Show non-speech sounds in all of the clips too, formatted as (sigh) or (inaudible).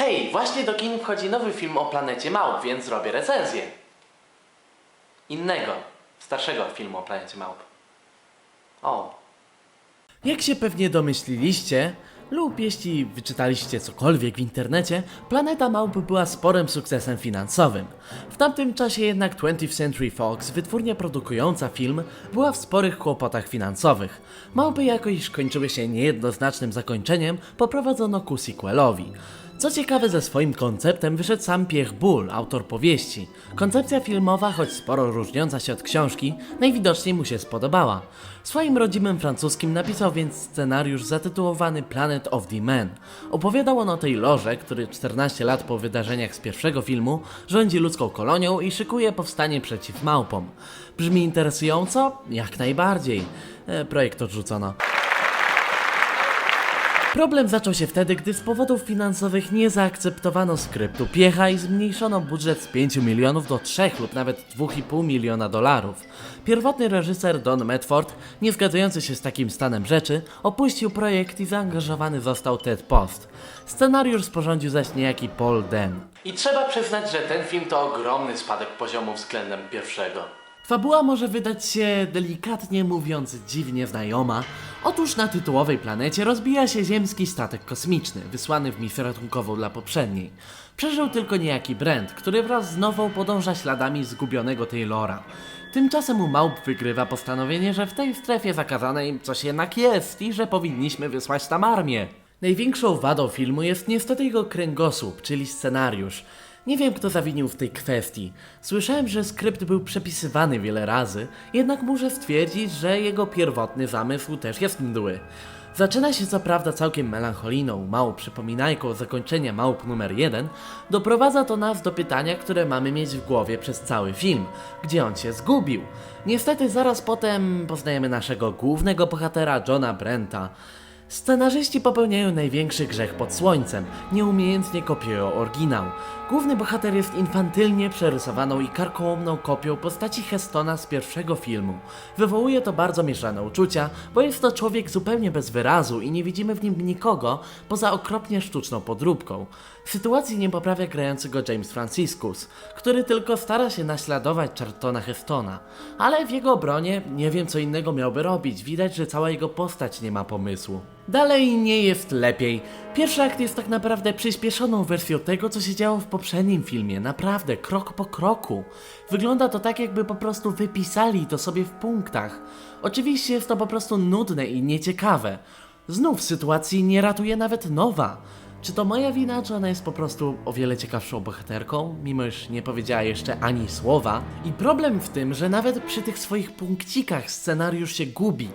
Hej, właśnie do kin wchodzi nowy film o planecie Małp, więc zrobię recenzję. Innego, starszego filmu o planecie Małp. O. Jak się pewnie domyśliliście, lub jeśli wyczytaliście cokolwiek w internecie, Planeta Małp była sporym sukcesem finansowym. W tamtym czasie jednak 20th Century Fox, wytwórnia produkująca film, była w sporych kłopotach finansowych. Małpy jakoś kończyły się niejednoznacznym zakończeniem, poprowadzono ku sequelowi. Co ciekawe, ze swoim konceptem wyszedł sam Pierre Boulle, autor powieści. Koncepcja filmowa, choć sporo różniąca się od książki, najwidoczniej mu się spodobała. Swoim rodzimym francuskim napisał więc scenariusz zatytułowany Planet of the Men. Opowiadał on o tej loże, który 14 lat po wydarzeniach z pierwszego filmu rządzi ludzką kolonią i szykuje powstanie przeciw małpom. Brzmi interesująco? Jak najbardziej. E, projekt odrzucono. Problem zaczął się wtedy, gdy z powodów finansowych nie zaakceptowano skryptu piecha i zmniejszono budżet z 5 milionów do 3 lub nawet 2,5 miliona dolarów. Pierwotny reżyser Don Medford, nie zgadzający się z takim stanem rzeczy, opuścił projekt i zaangażowany został Ted Post. Scenariusz sporządził zaś niejaki Paul Den. I trzeba przyznać, że ten film to ogromny spadek poziomu względem pierwszego. Fabuła może wydać się delikatnie mówiąc dziwnie znajoma. Otóż na tytułowej planecie rozbija się ziemski statek kosmiczny, wysłany w misję ratunkową dla poprzedniej. Przeżył tylko niejaki Brent, który wraz z nową podąża śladami zgubionego Taylora. Tymczasem u małp wygrywa postanowienie, że w tej strefie zakazanej coś jednak jest i że powinniśmy wysłać tam armię. Największą wadą filmu jest niestety jego kręgosłup, czyli scenariusz. Nie wiem, kto zawinił w tej kwestii. Słyszałem, że skrypt był przepisywany wiele razy, jednak muszę stwierdzić, że jego pierwotny zamysł też jest mdły. Zaczyna się co prawda całkiem melancholijną, małą przypominajką zakończenia małp numer 1, doprowadza to nas do pytania, które mamy mieć w głowie przez cały film. Gdzie on się zgubił? Niestety zaraz potem poznajemy naszego głównego bohatera Johna Brenta. Scenarzyści popełniają największy grzech pod słońcem, nieumiejętnie kopiują oryginał. Główny bohater jest infantylnie przerysowaną i karkołomną kopią postaci Hestona z pierwszego filmu. Wywołuje to bardzo mieszane uczucia, bo jest to człowiek zupełnie bez wyrazu i nie widzimy w nim nikogo poza okropnie sztuczną podróbką. Sytuacji nie poprawia grający go James Franciscus, który tylko stara się naśladować Charltona Hestona. Ale w jego obronie nie wiem co innego miałby robić, widać, że cała jego postać nie ma pomysłu. Dalej nie jest lepiej. Pierwszy akt jest tak naprawdę przyspieszoną wersją tego, co się działo w poprzednim filmie. Naprawdę, krok po kroku. Wygląda to tak, jakby po prostu wypisali to sobie w punktach. Oczywiście jest to po prostu nudne i nieciekawe. Znów sytuacji nie ratuje nawet nowa. Czy to moja wina, czy ona jest po prostu o wiele ciekawszą bohaterką, mimo iż nie powiedziała jeszcze ani słowa? I problem w tym, że nawet przy tych swoich punkcikach scenariusz się gubi.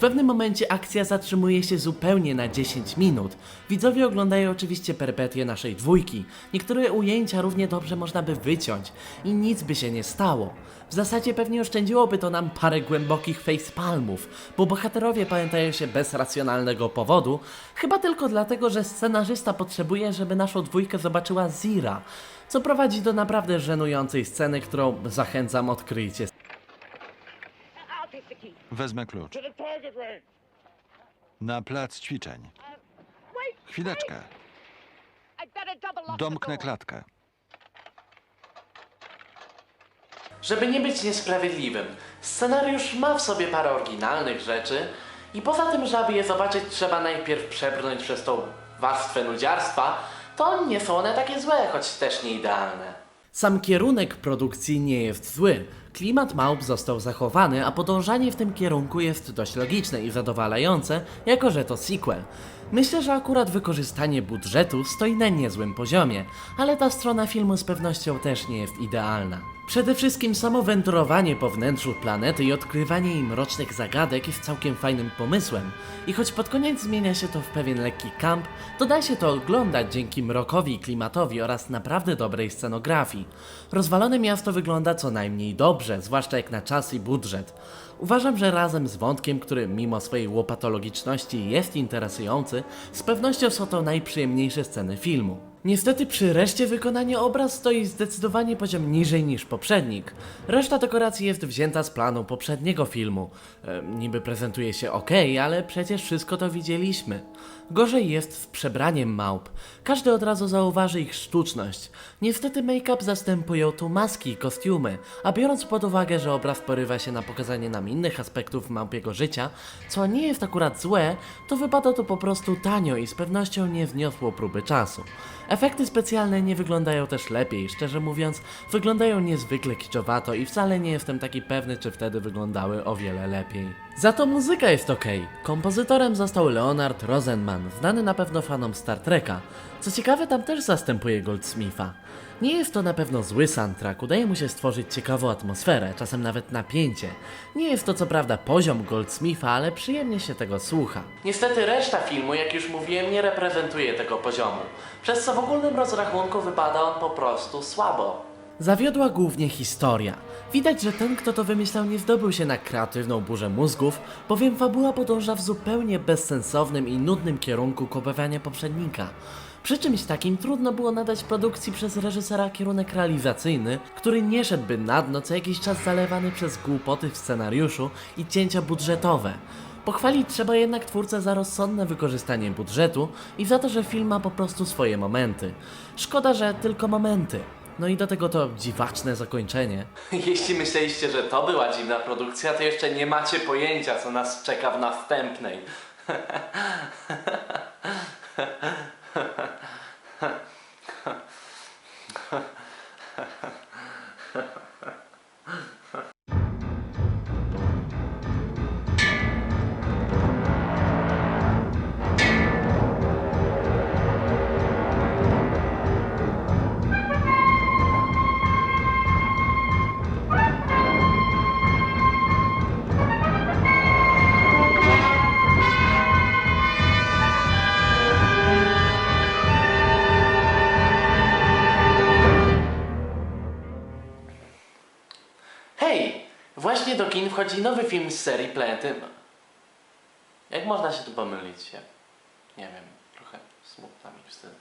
W pewnym momencie akcja zatrzymuje się zupełnie na 10 minut. Widzowie oglądają oczywiście perpetie naszej dwójki. Niektóre ujęcia równie dobrze można by wyciąć i nic by się nie stało. W zasadzie pewnie oszczędziłoby to nam parę głębokich facepalmów, bo bohaterowie pamiętają się bez racjonalnego powodu, chyba tylko dlatego, że scenarzysta potrzebuje, żeby naszą dwójkę zobaczyła Zira, co prowadzi do naprawdę żenującej sceny, którą zachęcam odkryjcie. Wezmę klucz. Na plac ćwiczeń. Chwileczkę. Domknę klatkę. Żeby nie być niesprawiedliwym, scenariusz ma w sobie parę oryginalnych rzeczy i poza tym, żeby je zobaczyć, trzeba najpierw przebrnąć przez tą warstwę nudziarstwa, to nie są one takie złe, choć też nie idealne. Sam kierunek produkcji nie jest zły. Klimat małp został zachowany, a podążanie w tym kierunku jest dość logiczne i zadowalające, jako że to sequel. Myślę, że akurat wykorzystanie budżetu stoi na niezłym poziomie, ale ta strona filmu z pewnością też nie jest idealna. Przede wszystkim samo wędrowanie po wnętrzu planety i odkrywanie jej mrocznych zagadek jest całkiem fajnym pomysłem. I choć pod koniec zmienia się to w pewien lekki kamp, to da się to oglądać dzięki mrokowi i klimatowi oraz naprawdę dobrej scenografii. Rozwalone miasto wygląda co najmniej dobrze, zwłaszcza jak na czas i budżet. Uważam, że razem z wątkiem, który mimo swojej łopatologiczności jest interesujący, z pewnością są to najprzyjemniejsze sceny filmu. Niestety przy reszcie wykonania obraz stoi zdecydowanie poziom niżej niż poprzednik. Reszta dekoracji jest wzięta z planu poprzedniego filmu. E, niby prezentuje się ok, ale przecież wszystko to widzieliśmy. Gorzej jest z przebraniem małp. Każdy od razu zauważy ich sztuczność. Niestety make-up zastępują tu maski i kostiumy, a biorąc pod uwagę, że obraz porywa się na pokazanie nam innych aspektów małpiego życia, co nie jest akurat złe, to wypada to po prostu tanio i z pewnością nie zniosło próby czasu. Efekty specjalne nie wyglądają też lepiej, szczerze mówiąc, wyglądają niezwykle kiczowato i wcale nie jestem taki pewny, czy wtedy wyglądały o wiele lepiej. Za to muzyka jest ok. Kompozytorem został Leonard Rosenman, znany na pewno fanom Star Treka. Co ciekawe, tam też zastępuje Goldsmitha. Nie jest to na pewno zły soundtrack, udaje mu się stworzyć ciekawą atmosferę, czasem nawet napięcie. Nie jest to co prawda poziom Goldsmitha, ale przyjemnie się tego słucha. Niestety reszta filmu, jak już mówiłem, nie reprezentuje tego poziomu, przez co w ogólnym rozrachunku wypada on po prostu słabo. Zawiodła głównie historia. Widać, że ten, kto to wymyślał, nie zdobył się na kreatywną burzę mózgów, bowiem fabuła podąża w zupełnie bezsensownym i nudnym kierunku kopiowania poprzednika. Przy czymś takim trudno było nadać produkcji przez reżysera kierunek realizacyjny, który nie szedłby na dno co jakiś czas zalewany przez głupoty w scenariuszu i cięcia budżetowe. Pochwalić trzeba jednak twórcę za rozsądne wykorzystanie budżetu i za to, że film ma po prostu swoje momenty. Szkoda, że tylko momenty. No i do tego to dziwaczne zakończenie. (laughs) Jeśli myśleliście, że to była dziwna produkcja, to jeszcze nie macie pojęcia, co nas czeka w następnej. (laughs) Hej! Właśnie do kin wchodzi nowy film z serii Planety. Jak można się tu pomylić? Ja nie wiem, trochę smutna mi z tego.